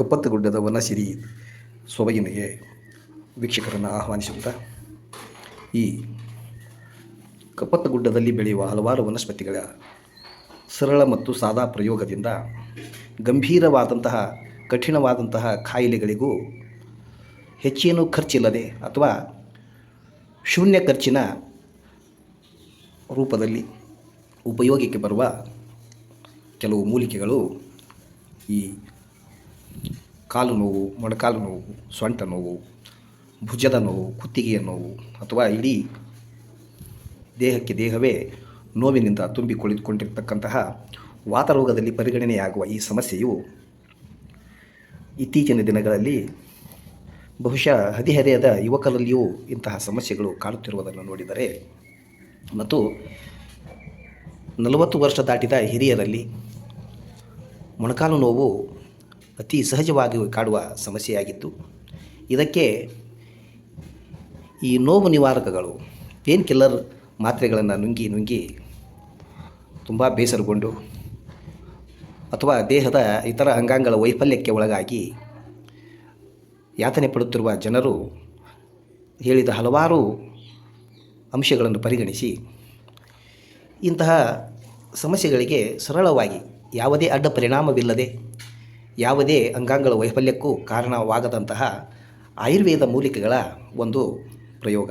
ಕಪ್ಪತ್ತಗುಡ್ಡದ ವನಸಿರಿ ಸೊಬಗಿನಿಗೆ ವೀಕ್ಷಕರನ್ನು ಆಹ್ವಾನಿಸುತ್ತಾ ಈ ಕಪ್ಪತ್ತಗುಡ್ಡದಲ್ಲಿ ಬೆಳೆಯುವ ಹಲವಾರು ವನಸ್ಪತಿಗಳ ಸರಳ ಮತ್ತು ಸಾದಾ ಪ್ರಯೋಗದಿಂದ ಗಂಭೀರವಾದಂತಹ, ಕಠಿಣವಾದಂತಹ ಕಾಯಿಲೆಗಳಿಗೂ ಹೆಚ್ಚೇನು ಖರ್ಚಿಲ್ಲದೆ ಅಥವಾ ಶೂನ್ಯ ಖರ್ಚಿನ ರೂಪದಲ್ಲಿ ಉಪಯೋಗಕ್ಕೆ ಬರುವ ಕೆಲವು ಮೂಲಿಕೆಗಳು ಈ ಕಾಲು ನೋವು, ಮೊಣಕಾಲು ನೋವು, ಸೊಂಟ ನೋವು, ಭುಜದ ನೋವು, ಕುತ್ತಿಗೆಯ ನೋವು ಅಥವಾ ಇಡೀ ದೇಹಕ್ಕೆ ದೇಹವೇ ನೋವಿನಿಂದ ತುಂಬಿ ಕುಳಿತುಕೊಂಡಿರ್ತಕ್ಕಂತಹ ವಾತರೋಗದಲ್ಲಿ ಪರಿಗಣನೆಯಾಗುವ ಈ ಸಮಸ್ಯೆಯು ಇತ್ತೀಚಿನ ದಿನಗಳಲ್ಲಿ ಬಹುಶಃ ಹದಿಹರೆಯದ ಯುವಕರಲ್ಲಿಯೂ ಇಂತಹ ಸಮಸ್ಯೆಗಳು ಕಾಡುತ್ತಿರುವುದನ್ನು ನೋಡಿದರೆ ಮತ್ತು ನಲವತ್ತು ವರ್ಷ ದಾಟಿದ ಹಿರಿಯರಲ್ಲಿ ಮೊಣಕಾಲು ನೋವು ಅತಿ ಸಹಜವಾಗಿ ಕಾಡುವ ಸಮಸ್ಯೆಯಾಗಿತ್ತು. ಇದಕ್ಕೆ ಈ ನೋವು ನಿವಾರಕಗಳು ಪೇನ್ ಕಿಲ್ಲರ್ ಮಾತ್ರೆಗಳನ್ನು ನುಂಗಿ ನುಂಗಿ ತುಂಬ ಬೇಸರಗೊಂಡು ಅಥವಾ ದೇಹದ ಇತರ ಅಂಗಾಂಗಗಳ ವೈಫಲ್ಯಕ್ಕೆ ಒಳಗಾಗಿ ಯಾತನೆ ಪಡುತ್ತಿರುವ ಜನರು ಹೇಳಿದ ಹಲವಾರು ಅಂಶಗಳನ್ನು ಪರಿಗಣಿಸಿ, ಇಂತಹ ಸಮಸ್ಯೆಗಳಿಗೆ ಸರಳವಾಗಿ ಯಾವುದೇ ಅಡ್ಡ ಪರಿಣಾಮವಿಲ್ಲದೆ ಯಾವುದೇ ಅಂಗಾಂಗಗಳ ವೈಫಲ್ಯಕ್ಕೂ ಕಾರಣವಾಗದಂತಹ ಆಯುರ್ವೇದ ಮೂಲಿಕೆಗಳ ಒಂದು ಪ್ರಯೋಗ.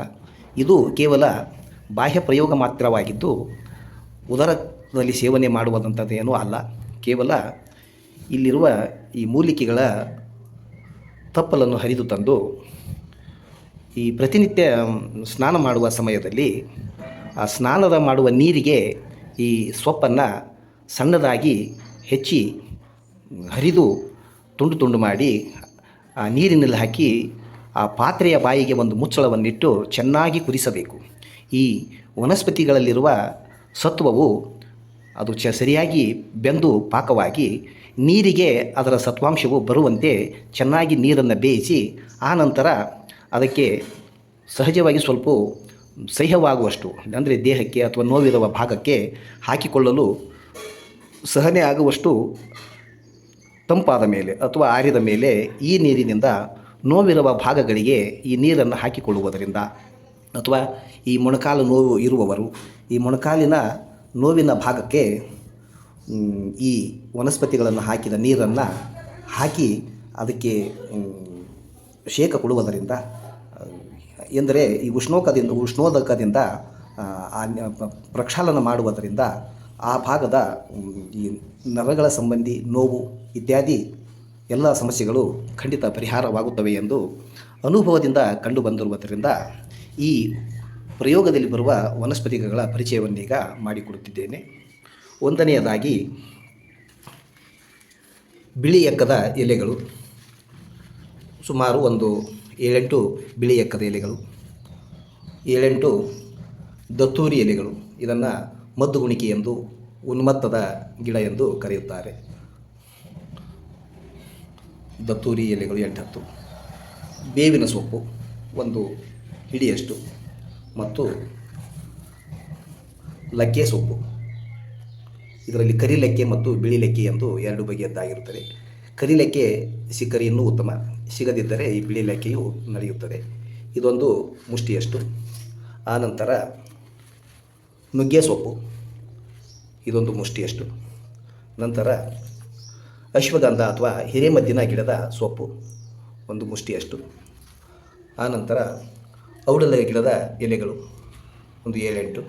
ಇದು ಕೇವಲ ಬಾಹ್ಯ ಪ್ರಯೋಗ ಮಾತ್ರವಾಗಿದ್ದು, ಉದರದಲ್ಲಿ ಸೇವನೆ ಮಾಡುವಂಥದ್ದೇನೂ ಅಲ್ಲ. ಕೇವಲ ಇಲ್ಲಿರುವ ಈ ಮೂಲಿಕೆಗಳ ತಪ್ಪಲನ್ನು ಹರಿದು ತಂದು, ಈ ಪ್ರತಿನಿತ್ಯ ಸ್ನಾನ ಮಾಡುವ ಸಮಯದಲ್ಲಿ ಆ ಸ್ನಾನದ ಮಾಡುವ ನೀರಿಗೆ ಈ ಸೊಪ್ಪನ್ನು ಸಣ್ಣದಾಗಿ ಹೆಚ್ಚಿ ಹರಿದು ತುಂಡು ತುಂಡು ಮಾಡಿ ನೀರಿನಲ್ಲಿ ಹಾಕಿ ಆ ಪಾತ್ರೆಯ ಬಾಯಿಗೆ ಒಂದು ಮುಚ್ಚಳವನ್ನಿಟ್ಟು ಚೆನ್ನಾಗಿ ಕುದಿಸಬೇಕು. ಈ ವನಸ್ಪತಿಗಳಲ್ಲಿರುವ ಸತ್ವವು ಅದು ಚ ಸರಿಯಾಗಿ ಬೆಂದು ಪಾಕವಾಗಿ ನೀರಿಗೆ ಅದರ ಸತ್ವಾಂಶವು ಬರುವಂತೆ ಚೆನ್ನಾಗಿ ನೀರನ್ನು ಬೇಯಿಸಿ, ಆ ನಂತರ ಅದಕ್ಕೆ ಸಹಜವಾಗಿ ಸ್ವಲ್ಪ ಸಹ್ಯವಾಗುವಷ್ಟು ಅಂದರೆ ದೇಹಕ್ಕೆ ಅಥವಾ ನೋವಿರುವ ಭಾಗಕ್ಕೆ ಹಾಕಿಕೊಳ್ಳಲು ಸಹನೆ ಆಗುವಷ್ಟು ತಂಪಾದ ಮೇಲೆ ಅಥವಾ ಆರಿದ ಮೇಲೆ ಈ ನೀರಿನಿಂದ ನೋವಿರುವ ಭಾಗಗಳಿಗೆ ಈ ನೀರನ್ನು ಹಾಕಿಕೊಳ್ಳುವುದರಿಂದ ಅಥವಾ ಈ ಮೊಣಕಾಲು ನೋವು ಇರುವವರು, ಈ ಮೊಣಕಾಲಿನ ನೋವಿನ ಭಾಗಕ್ಕೆ ಈ ವನಸ್ಪತಿಗಳನ್ನು ಹಾಕಿದ ನೀರನ್ನು ಹಾಕಿ ಅದಕ್ಕೆ ಶೇಖ ಕೊಡುವುದರಿಂದ, ಎಂದರೆ ಈ ಉಷ್ಣೋಕದಿಂದ, ಉಷ್ಣೋದಕದಿಂದ ಪ್ರಕ್ಷಾಲನ ಮಾಡುವುದರಿಂದ ಆ ಭಾಗದ ಈ ನರಗಳ ಸಂಬಂಧಿ ನೋವು ಇತ್ಯಾದಿ ಎಲ್ಲ ಸಮಸ್ಯೆಗಳು ಖಂಡಿತ ಪರಿಹಾರವಾಗುತ್ತವೆ ಎಂದು ಅನುಭವದಿಂದ ಕಂಡು ಬಂದಿರುವುದರಿಂದ ಈ ಪ್ರಯೋಗದಲ್ಲಿ ಬರುವ ವನಸ್ಪತಿಗಳ ಪರಿಚಯವನ್ನೀಗ ಮಾಡಿಕೊಡುತ್ತಿದ್ದೇನೆ. ಒಂದನೆಯದಾಗಿ, ಬಿಳಿ ಎಕ್ಕದ ಎಲೆಗಳು. ಸುಮಾರು ಒಂದು ಏಳೆಂಟು ಬಿಳಿ ಎಕ್ಕದ ಎಲೆಗಳು. ಏಳೆಂಟು ದತ್ತೂರಿ ಎಲೆಗಳು. ಇದನ್ನು ಮದ್ದುಗುಣಿಕೆ ಎಂದು ಉನ್ಮತ್ತದ ಗಿಡ ಎಂದು ಕರೆಯುತ್ತಾರೆ. ದತ್ತೂರಿ ಎಲೆಗಳು ಎಂಟತ್ತು. ಬೇವಿನ ಸೊಪ್ಪು ಒಂದು ಹಿಡಿಯಷ್ಟು. ಮತ್ತು ಲಕ್ಕೆ ಸೊಪ್ಪು. ಇದರಲ್ಲಿ ಕರಿ ಲೆಕ್ಕೆ ಮತ್ತು ಬಿಳಿ ಲೆಕ್ಕೆ ಎಂದು ಎರಡು ಬಗೆಯದ್ದಾಗಿರುತ್ತದೆ. ಕರಿ ಲೆಕ್ಕೆ ಸಿಕ್ಕರೆ ಇನ್ನೂ ಉತ್ತಮ. ಸಿಗದಿದ್ದರೆ ಈ ಬಿಳಿ ಲೆಕ್ಕೆಯು ನಡೆಯುತ್ತದೆ. ಇದೊಂದು ಮುಷ್ಟಿಯಷ್ಟು. ಆನಂತರ ನುಗ್ಗೆ ಸೊಪ್ಪು ಇದೊಂದು ಮುಷ್ಟಿಯಷ್ಟು. ನಂತರ ಅಶ್ವಗಂಧ ಅಥವಾ ಹಿರೇಮದ್ದಿನ ಗಿಡದ ಸೊಪ್ಪು. ಒಂದು ಮುಷ್ಟಿಯಷ್ಟು. ಆನಂತರ ಔಡಲ ಗಿಡದ ಎಲೆಗಳು. ಒಂದು ಏಳೆಂಟು.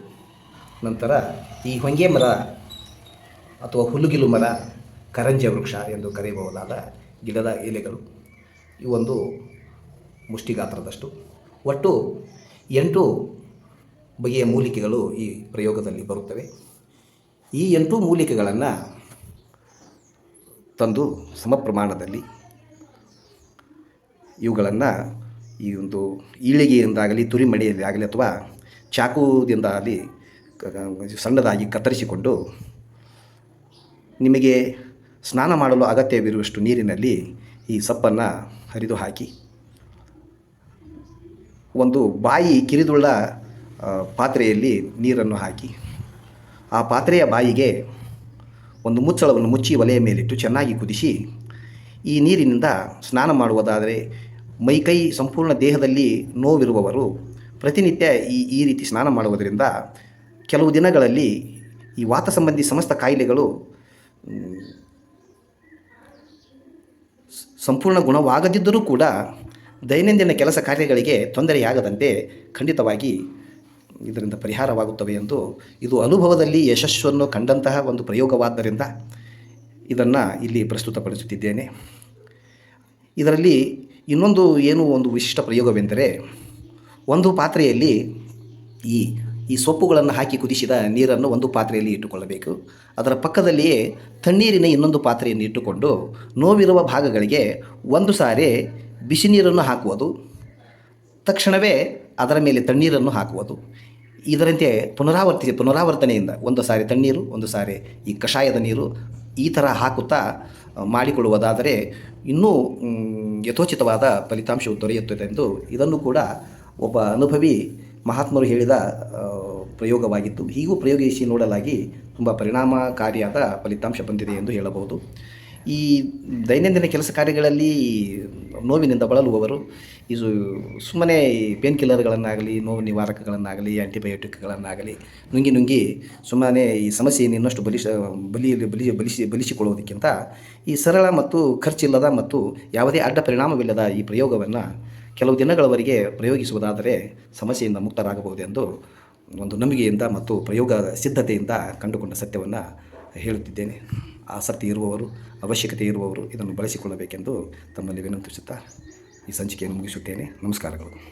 ನಂತರ ಈ ಹೊಂಗೆ ಮರ ಅಥವಾ ಹುಲುಗಿಲು ಮರ, ಕರಂಜ ವೃಕ್ಷ ಎಂದು ಕರೆಯಬಹುದಾದ ಗಿಡದ ಎಲೆಗಳು. ಇವೊಂದು ಒಂದು ಗಾತ್ರದಷ್ಟು ಒಟ್ಟು ಎಂಟು ಬಗೆಯ ಮೂಲಿಕೆಗಳು ಈ ಪ್ರಯೋಗದಲ್ಲಿ ಬರುತ್ತವೆ. ಈ ಎಂಟು ಮೂಲಿಕೆಗಳನ್ನು ತಂದು ಸಮ ಪ್ರಮಾಣದಲ್ಲಿ ಇವುಗಳನ್ನು ಈ ಒಂದು ಈಳಿಗೆಯಿಂದಾಗಲಿ ತುರಿಮಡಿಯಲ್ಲಿ ಆಗಲಿ ಅಥವಾ ಚಾಕುದಿಂದಾಗಲಿ ಸಣ್ಣದಾಗಿ ಕತ್ತರಿಸಿಕೊಂಡು ನಿಮಗೆ ಸ್ನಾನ ಮಾಡಲು ಅಗತ್ಯವಿರುವಷ್ಟು ನೀರಿನಲ್ಲಿ ಈ ಸಪ್ಪನ್ನು ಹರಿದು ಹಾಕಿ ಒಂದು ಬಾಯಿ ಕಿರಿದುಳ್ಳ ಪಾತ್ರೆಯಲ್ಲಿ ನೀರನ್ನು ಹಾಕಿ. ಆ ಪಾತ್ರೆಯ ಬಾಯಿಗೆ ಒಂದು ಮುಚ್ಚಳವನ್ನು ಮುಚ್ಚಿ ಒಲೆಯ ಮೇಲಿಟ್ಟು ಚೆನ್ನಾಗಿ ಕುದಿಸಿ, ಈ ನೀರಿನಿಂದ ಸ್ನಾನ ಮಾಡುವುದಾದರೆ ಮೈಕೈ ಸಂಪೂರ್ಣ ದೇಹದಲ್ಲಿ ನೋವಿರುವವರು ಪ್ರತಿನಿತ್ಯ ಈ ಈ ರೀತಿ ಸ್ನಾನ ಮಾಡುವುದರಿಂದ ಕೆಲವು ದಿನಗಳಲ್ಲಿ ಈ ವಾತ ಸಂಬಂಧಿ ಸಮಸ್ತ ಕಾಯಿಲೆಗಳು ಸಂಪೂರ್ಣ ಗುಣವಾಗದಿದ್ದರೂ ಕೂಡ ದೈನಂದಿನ ಕೆಲಸ ಕಾರ್ಯಗಳಿಗೆ ತೊಂದರೆಯಾಗದಂತೆ ಖಂಡಿತವಾಗಿ ಇದರಿಂದ ಪರಿಹಾರವಾಗುತ್ತವೆ ಎಂದು ಇದು ಅನುಭವದಲ್ಲಿ ಯಶಸ್ಸನ್ನು ಕಂಡಂತಹ ಒಂದು ಪ್ರಯೋಗವಾದ್ದರಿಂದ ಇದನ್ನು ಇಲ್ಲಿ ಪ್ರಸ್ತುತಪಡಿಸುತ್ತಿದ್ದೇನೆ. ಇದರಲ್ಲಿ ಇನ್ನೊಂದು ಏನು ಒಂದು ವಿಶಿಷ್ಟ ಪ್ರಯೋಗವೆಂದರೆ ಒಂದು ಪಾತ್ರೆಯಲ್ಲಿ ಈ ಈ ಸೊಪ್ಪುಗಳನ್ನು ಹಾಕಿ ಕುದಿಸಿದ ನೀರನ್ನು ಒಂದು ಪಾತ್ರೆಯಲ್ಲಿ ಇಟ್ಟುಕೊಳ್ಳಬೇಕು. ಅದರ ಪಕ್ಕದಲ್ಲಿಯೇ ತಣ್ಣೀರಿನ ಇನ್ನೊಂದು ಪಾತ್ರೆಯನ್ನು ಇಟ್ಟುಕೊಂಡು ನೋವಿರುವ ಭಾಗಗಳಿಗೆ ಒಂದು ಸಾರಿ ಬಿಸಿ ನೀರನ್ನು ಹಾಕುವುದು, ತಕ್ಷಣವೇ ಅದರ ಮೇಲೆ ತಣ್ಣೀರನ್ನು ಹಾಕುವುದು. ಇದರಂತೆ ಪುನರಾವರ್ತಿ ಪುನರಾವರ್ತನೆಯಿಂದ ಒಂದು ಸಾರಿ ತಣ್ಣೀರು, ಒಂದು ಸಾರಿ ಈ ಕಷಾಯದ ನೀರು ಈ ಥರ ಹಾಕುತ್ತಾ ಮಾಡಿಕೊಳ್ಳುವುದಾದರೆ ಇನ್ನೂ ಯಥೋಚಿತವಾದ ಫಲಿತಾಂಶವು ದೊರೆಯುತ್ತದೆ ಎಂದು ಇದನ್ನು ಕೂಡ ಒಬ್ಬ ಅನುಭವಿ ಮಹಾತ್ಮರು ಹೇಳಿದ ಪ್ರಯೋಗವಾಗಿತ್ತು. ಹೀಗೂ ಪ್ರಯೋಗಿಸಿ ನೋಡಲಾಗಿ ತುಂಬ ಪರಿಣಾಮಕಾರಿಯಾದ ಫಲಿತಾಂಶ ಬಂದಿದೆ ಎಂದು ಹೇಳಬಹುದು. ಈ ದೈನಂದಿನ ಕೆಲಸ ಕಾರ್ಯಗಳಲ್ಲಿ ನೋವಿನಿಂದ ಬಳಲುವವರು, ಇದು ಸುಮ್ಮನೆ ಪೇನ್ ಕಿಲ್ಲರ್ಗಳನ್ನಾಗಲಿ ನೋವು ನಿವಾರಕಗಳನ್ನಾಗಲಿ ಆ್ಯಂಟಿಬಯೋಟಿಕ್ಗಳನ್ನಾಗಲಿ ನುಂಗಿ ನುಂಗಿ ಸುಮ್ಮನೆ ಈ ಸಮಸ್ಯೆಯನ್ನು ಇನ್ನಷ್ಟು ಬಲಿಶ ಬಲಿ ಬಲಿ, ಬಲಿಸಿ, ಬಲಿಸಿಕೊಳ್ಳುವುದಕ್ಕಿಂತ ಈ ಸರಳ ಮತ್ತು ಖರ್ಚಿಲ್ಲದ ಮತ್ತು ಯಾವುದೇ ಅಡ್ಡ ಪರಿಣಾಮವಿಲ್ಲದ ಈ ಪ್ರಯೋಗವನ್ನು ಕೆಲವು ದಿನಗಳವರೆಗೆ ಪ್ರಯೋಗಿಸುವುದಾದರೆ ಸಮಸ್ಯೆಯಿಂದ ಮುಕ್ತರಾಗಬಹುದೆಂದು ಒಂದು ನಂಬಿಕೆಯಿಂದ ಮತ್ತು ಪ್ರಯೋಗ ಸಿದ್ಧತೆಯಿಂದ ಕಂಡುಕೊಂಡ ಸತ್ಯವನ್ನು ಹೇಳುತ್ತಿದ್ದೇನೆ. ಆಸಕ್ತಿ ಇರುವವರು ಅವಶ್ಯಕತೆ ಇರುವವರು ಇದನ್ನು ಬಳಸಿಕೊಳ್ಳಬೇಕೆಂದು ತಮ್ಮಲ್ಲಿ ವಿನಂತಿಸುತ್ತಾ ಈ ಸಂಚಿಕೆಯನ್ನು ಮುಗಿಸುತ್ತೇನೆ. ನಮಸ್ಕಾರಗಳು.